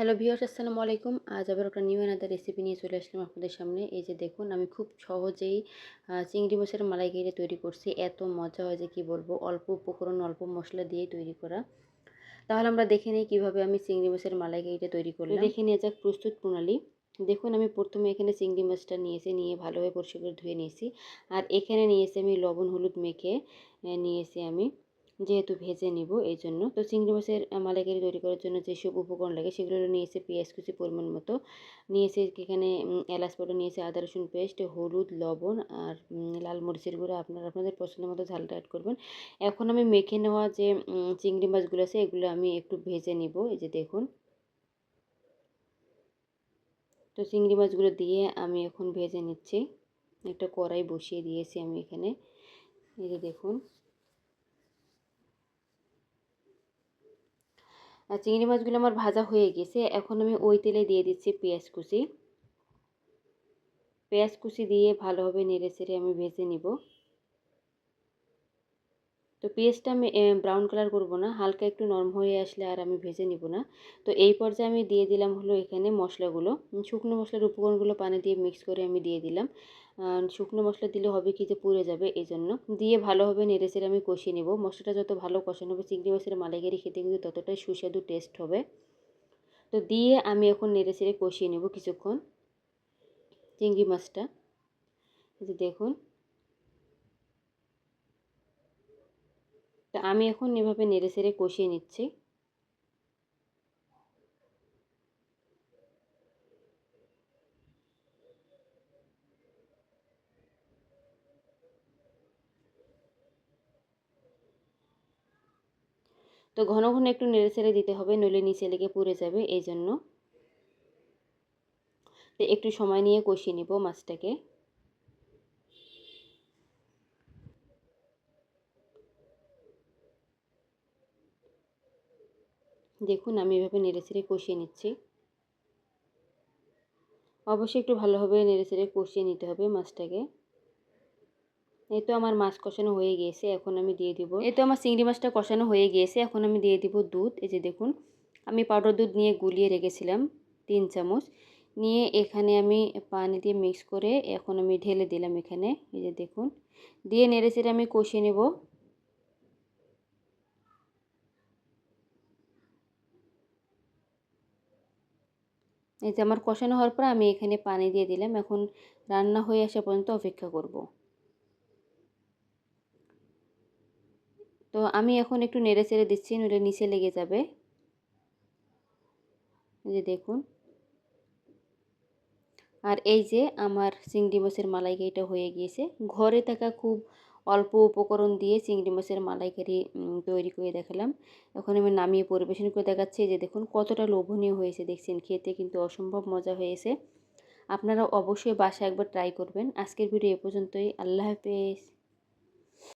Hello viewers, আসসালামু আলাইকুম। আজ আবার একটা নিউ এনাদার রেসিপি নিয়ে চলে আসলাম আপনাদের সামনে। এই যে দেখুন, আমি খুব সহজেই চিংড়ি মাছের মালাইকারি তৈরি করছি। এত মজা হয় যে কি বলব, অল্প উপকরণ, অল্প মশলা দিয়ে তৈরি করা। তাহলে আমরা দেখে নিই কীভাবে আমি চিংড়ি মাছের মালাইকারিটা তৈরি করলাম। দেখে নিয়ে যাক প্রস্তুত প্রণালী। দেখুন, আমি প্রথমে এখানে চিংড়ি মাছটা নিয়েছি, নিয়ে ভালোভাবে পরিষ্কার করে ধুয়ে নিয়েছি। আর এখানে নিয়েছি আমি লবণ হলুদ মেখে নিয়েছি আমি। যেহেতু ভেজে নিব এই জন্য তো চিংড়ি মাছের মালাইকারি তৈরি করার জন্য যেসব উপকরণ লাগে, সেগুলো নিয়েছে পেঁয়াজ কুচি পরিমাণ মতো। নিয়েছে এখানে এলাচ পাউডার নিয়েছে, আদা, রসুন পেস্ট, হলুদ, লবণ আর লাল মরিচের গুঁড়ো। আপনারা আপনাদের পছন্দ মতো ঝালটা অ্যাড করবেন। এখন আমি মেখে নেওয়া যে চিংড়ি মাছগুলো আছে, এগুলো আমি একটু ভেজে নিব। এই যে দেখুন। তো চিংড়ি মাছগুলো দিয়ে আমি এখন ভেজে নিচ্ছি। একটা কড়াই বসিয়ে দিয়েছি আমি এখানে। এই যে দেখুন। চিংড়ি মাছগুলো আমার ভাজা হয়ে গেছে। এখন আমি ওই তেলে দিয়ে দিচ্ছি পেঁয়াজ কুচি। পেঁয়াজ কুচি দিয়ে ভালোভাবে নেড়ে চেড়ে আমি ভেজে নিব। তো পেঁয়াজটা আমি ব্রাউন কালার করব না, হালকা একটু নরম হয়ে আসলে আর আমি ভেজে নিব না। তো এই পর্যায়ে আমি দিয়ে দিলাম হলো এখানে মশলাগুলো। শুকনো মশলার উপকরণগুলো পানি দিয়ে মিক্স করে আমি দিয়ে দিলাম। শুকনো মশলা দিলে হবে কি যে পুড়ে যাবে এই জন্য দিয়ে ভালোভাবে নেড়ে চেড়ে আমি কষিয়ে নেব। মশলাটা যত ভালো কষানো হবে, চিংড়ি মাছের মালাইকারি খেতে কিন্তু ততটাই সুস্বাদু টেস্ট হবে। তো দিয়ে আমি এখন নেড়ে চেড়ে কষিয়ে নেব কিছুক্ষণ, চিংড়ি মাছটা। দেখুন। তো আমি এখন এভাবে নেড়ে চেড়ে কষিয়ে নিচ্ছি। তো ঘন ঘন একটু নেড়ে ছেড়ে দিতে হবে, নইলে নিচে লেগে পুড়ে যাবে এই জন্য তো একটু সময় নিয়ে কষিয়ে নিব মাছটাকে। দেখুন, আমি এভাবে নেড়ে ছেড়ে কষিয়ে নিচ্ছি। অবশ্যই একটু ভালোভাবে নেড়ে ছেড়ে কষিয়ে নিতে হবে মাছটাকে। এই তো আমার মাছ কষানো হয়ে গিয়েছে, এখন আমি দিয়ে দিব। এই তো আমার চিংড়ি মাছটা কষানো হয়ে গিয়েছে, এখন আমি দিয়ে দিব দুধ। এই যে দেখুন, আমি পাউডার দুধ নিয়ে গুলিয়ে রেখেছিলাম তিন চামচ। নিয়ে এখানে আমি পানি দিয়ে মিক্স করে এখন আমি ঢেলে দিলাম এখানে। এই যে দেখুন, দিয়ে নেড়ে চেড়ে আমি কষিয়ে নেব। এই যে আমার কষানো হওয়ার পর আমি এখানে পানি দিয়ে দিলাম। এখন রান্না হয়ে আসা পর্যন্ত অপেক্ষা করব। তো আমি এখন একটু নেড়ে চেড়ে দিচ্ছি, নইলে নিচে লেগে যাবে। যে দেখুন। আর এই যে আমার চিংড়ি মাছের মালাইকারিটা হয়ে গিয়েছে। ঘরে থাকা খুব অল্প উপকরণ দিয়ে চিংড়ি মাছের মালাইকারি তৈরি করে দেখালাম। এখন আমি নামিয়ে পরিবেশন করে দেখাচ্ছি যে দেখুন কতটা লোভনীয় হয়েছে দেখছেন, খেতে কিন্তু অসম্ভব মজা হয়েছে। আপনারা অবশ্যই বাসায় একবার ট্রাই করবেন। আজকের ভিডিও এ পর্যন্তই, আল্লাহ হাফেজ।